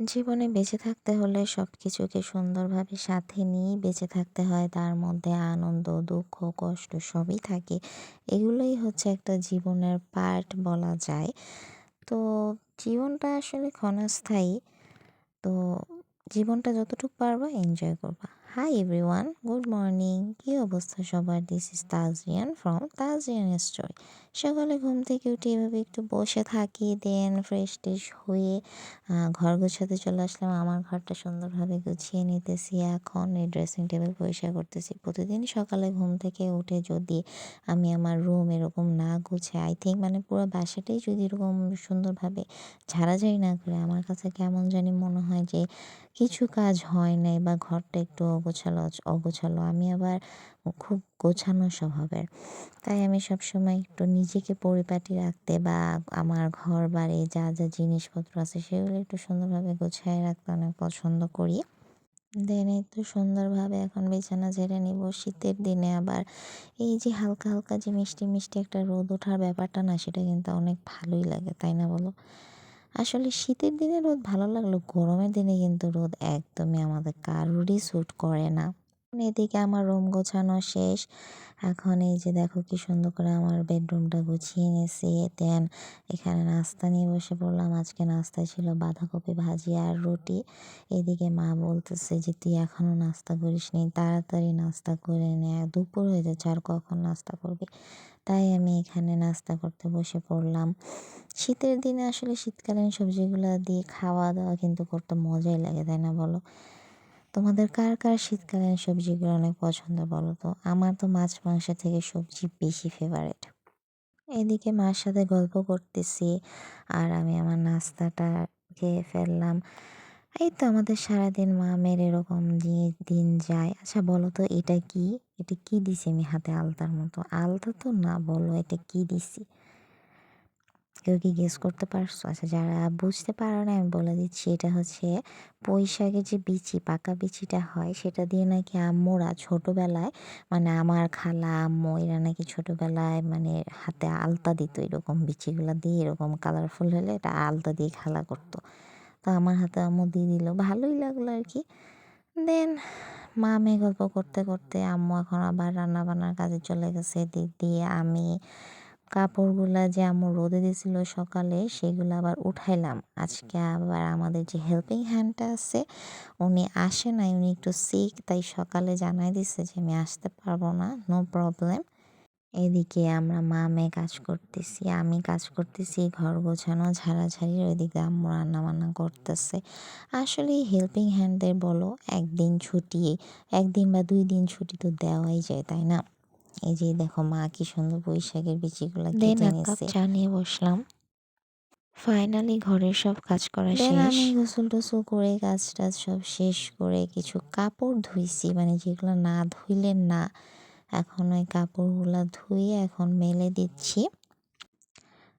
জীবনে বেঁচে থাকতে হলে সব কিছুকে সুন্দরভাবে সাথে নিয়েই বেঁচে থাকতে হয়। তার মধ্যে আনন্দ, দুঃখ, কষ্ট সবই থাকে। এগুলোই হচ্ছে একটা জীবনের পার্ট বলা যায়। তো জীবনটা আসলে ক্ষণস্থায়ী। তো জীবনটা যতটুকু পারবা, এনজয় করবা। হাই এভরিওয়ান গুড মর্নিং কী অবস্থা সবার? This is Tajian from Tajian story সকালে ঘুম থেকে উঠে এভাবে একটু বসে থাকি দেন ফ্রেশ ট্রেশ হয়ে ঘর গোছাতে চলে আসলাম। আমার ঘরটা সুন্দরভাবে গুছিয়ে নিতেছি। এখন এই ড্রেসিং টেবিল পরিষ্কার করতেছি। প্রতিদিন সকালে ঘুম থেকে উঠে যদি আমি আমার রুম এরকম না গুছাই আই থিঙ্ক মানে পুরো বাসাটাই যদি এরকম সুন্দরভাবে ঝাড়াঝাড়ি না করে, আমার কাছে কেমন জানি মনে হয় যে কিছু কাজ হয় নাই বা ঘরটা একটু অগোছালো অগোছালো। আমি আবার খুব গোছানো স্বভাবের। তাই আমি সবসময় একটু নিজেকে পরিপাটি রাখতে বা আমার ঘর বাড়ি যা যা জিনিসপত্র আছে সেগুলো একটু সুন্দরভাবে গোছায় রাখতে অনেক পছন্দ করি। দেন তো সুন্দরভাবে এখন বিছানা ঝেড়ে নিব। শীতের দিনে আবার এই যে হালকা হালকা যে মিষ্টি মিষ্টি একটা রোদ ওঠার ব্যাপারটা না, সেটা কিন্তু অনেক ভালোই লাগে, তাই না বলো? আসলে শীতের দিনে রোদ ভালো লাগলেও গরমের দিনে কিন্তু রোদ একদমই আমাদের কারোরই স্যুট করে না। এদিকে আমার রুম গোছানো শেষ। এখন এই যে দেখো কি সুন্দর করে আমার বেডরুমটা গুছিয়ে নিয়েছি। দেন এখানে নাস্তা নিয়ে বসে পড়লাম। আজকে নাস্তায় ছিল বাঁধাকপি ভাজি আর রুটি। এদিকে মা বলতেছে যে, তুই এখনও নাস্তা করিস নি। তাড়াতাড়ি নাস্তা করে নে। দুপুর হয়ে যাচ্ছে, আর কখন নাস্তা করবি? তাই আমি এখানে নাস্তা করতে বসে পড়লাম। শীতের দিনে আসলে শীতকালীন সবজিগুলো দিয়ে খাওয়া দাওয়া কিন্তু করতে মজাই লাগে, তাই না বলো? তোমাদের কার কার শীতকালীন সবজিগুলো অনেক পছন্দ বলো তো? আমার তো মাছ, মাংস থেকে সবজি বেশি ফেভারেট এদিকে মার সাথে গল্প করতেছি আর আমি আমার নাস্তাটা খেয়ে ফেললাম। এই তো আমাদের সারাদিন মা মামের এরকম দিয়ে দিন যায়। আচ্ছা বলো তো, এটা কি? এটা কি দিছি আমি হাতে আলতার মতো? আলতা তো না বলো, এটা কি দিছি? কেউ কি গেস করতে পারছ? আচ্ছা যারা বুঝতে পারো না, আমি বলে দিচ্ছি, এটা হচ্ছে পুঁই যে বিচি, পাকা বিচিটা হয়, সেটা দিয়ে নাকি আম্মুরা ছোটোবেলায় মানে আমার খালা, আম্মু, এরা নাকি ছোটোবেলায় মানে হাতে আলতা দিত, এরকম বিচিগুলো দিয়ে, এরকম কালারফুল হলে এটা আলতা দিয়ে খেলা করতো। তো আমার হাতে আম্মু দিয়ে দিল, ভালোই লাগল আর কি। দেন মা মেয়ে গল্প করতে করতে আম্মু এখন আবার রান্না বান্নার কাজে চলে গেছে দিক দিয়ে আমি কাপড়গুলা যে আম্মু রোদে দিয়েছিল সকালে, সেগুলো আবার উঠাইলাম। আজকে আবার আমাদের যে হেল্পিং হ্যান্ডটা আছে, উনি আসে নাই, উনি একটু সিক তাই সকালে জানাই দিছে যে আমি আসতে পারব না নো প্রবলেম এদিকে আমরা মা মেয়ে কাজ করতেছি, আমি কাজ করতেছি, ঘর গোছানো, ঝাড়াঝাড়ি, ওইদিকে আম্মু রান্না বান্না করতেছে। আসলে হেল্পিং হ্যান্ডদের বলো, একদিন ছুটি, একদিন বা দুই দিন ছুটি তো দেওয়াই যায়, তাই না? এই যে দেখো মা কি সুন্দর বৈশাখের বিচিগুলো কেটে নিয়েছে চা নিয়ে বসলাম। ফাইনালি ঘরের সব কাজ করা শেষ। আমি গোসল টোসল করে কাজ টাজ সব শেষ করে কিছু কাপড় ধুইছি মানে যেগুলো না ধুইলে না। এখন ওই কাপড়গুলো ধুয়ে এখন মেলে দিচ্ছি।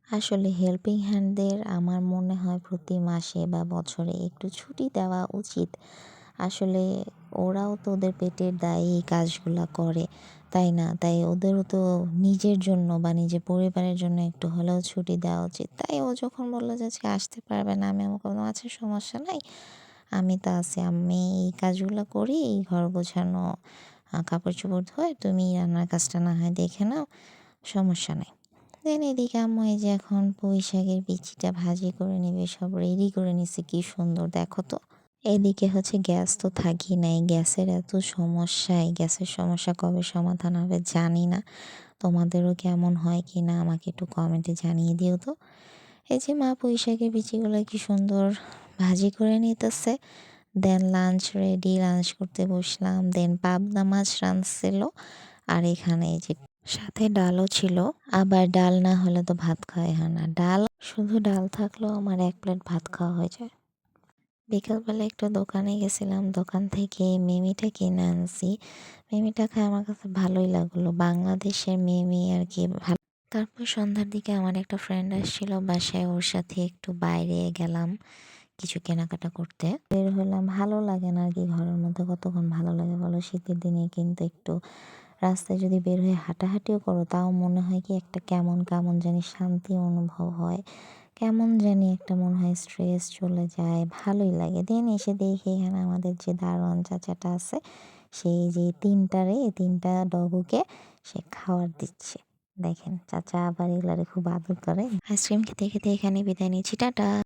আসলে হেল্পিং হ্যান্ডদের আমার মনে হয় প্রতি মাসে বা বছরে একটু ছুটি দেওয়া উচিত। আসলে ওরাও তো ওদের পেটের দায়ে এই কাজগুলো করে, তাই না? তাই ওদেরও তো নিজের জন্য বা নিজের পরিবারের জন্য একটু হলেও ছুটি দেওয়া উচিত। তাই ও যখন বলল যে আজকে আসতে পারবে না, আমি আমার কোনো আছে সমস্যা নাই। আমি তো আছি, আমি এই কাজগুলো করি, এই ঘর গোছানো কাপড় চোপড় ধোয়, তুমি রান্নার কাজটা না হয় দেখে নাও, সমস্যা নেই। দেন এদিকে আম্মু এই যে এখন পুঁই শাকের বিচিটা ভাজি করে নেবে, সব রেডি করে নিছে, কি সুন্দর, দেখো তো। এদিকে হচ্ছে গ্যাস তো থাকি নাই গ্যাসের এত সমস্যা, এই গ্যাসের সমস্যা কবে সমাধান হবে জানি না। তোমাদেরও কেমন হয় কি না আমাকে একটু কমেন্টে জানিয়ে দিও তো। এই যে মা পুঁই শাকের বিচিগুলো কি সুন্দর ভাজি করে নিতেছে। দেন লাঞ্চ রেডি লাঞ্চ করতে বসলাম, দেন পাবদা মাছ রাঁধছিল আর এখানে এই যে সাথে ডালও ছিল। আবার ডাল না হলে তো ভাত খাওয়াই হয় না। ডাল, শুধু ডাল থাকলেও আমার এক প্লেট ভাত খাওয়া হয়ে যায়। বিকালবেলা একটু দোকানে গেছিলাম। দোকান থেকে মেমিটা কিনে আনছি। মেমিটা খায় আমার কাছে ভালোই লাগল। বাংলাদেশের মিমি আর কি ভালো। তারপর সন্ধ্যার দিকে আমার একটা ফ্রেন্ড আসছিল বাসায়। ওর সাথে একটু বাইরে গেলাম কিছু কেনাকাটা করতে। বের হলাম। ভালো লাগে না আর কি ঘরের মধ্যে। কতক্ষণ ভালো লাগে বলো? শীতের দিনে কিন্তু একটু রাস্তায় যদি বের হয়ে হাঁটাহাঁটিও করো, তাও মনে হয় কি একটা কেমন কেমন জানি শান্তি অনুভব হয়। কেমন জানি একটা মনে হয় স্ট্রেস চলে যায়, ভালোই লাগে। দেন এসে দেখি এখানে আমাদের যে দারোয়ান চাচাটা আছে সেই যে তিনটারে তিনটা ডগুকে সে খাওয়ার দিচ্ছে। দেখেন, চাচা আবার এগুলারে খুব আদর করে। আইসক্রিম খেতে খেতে এখানে বিদায় নিচ্ছি, টাটা।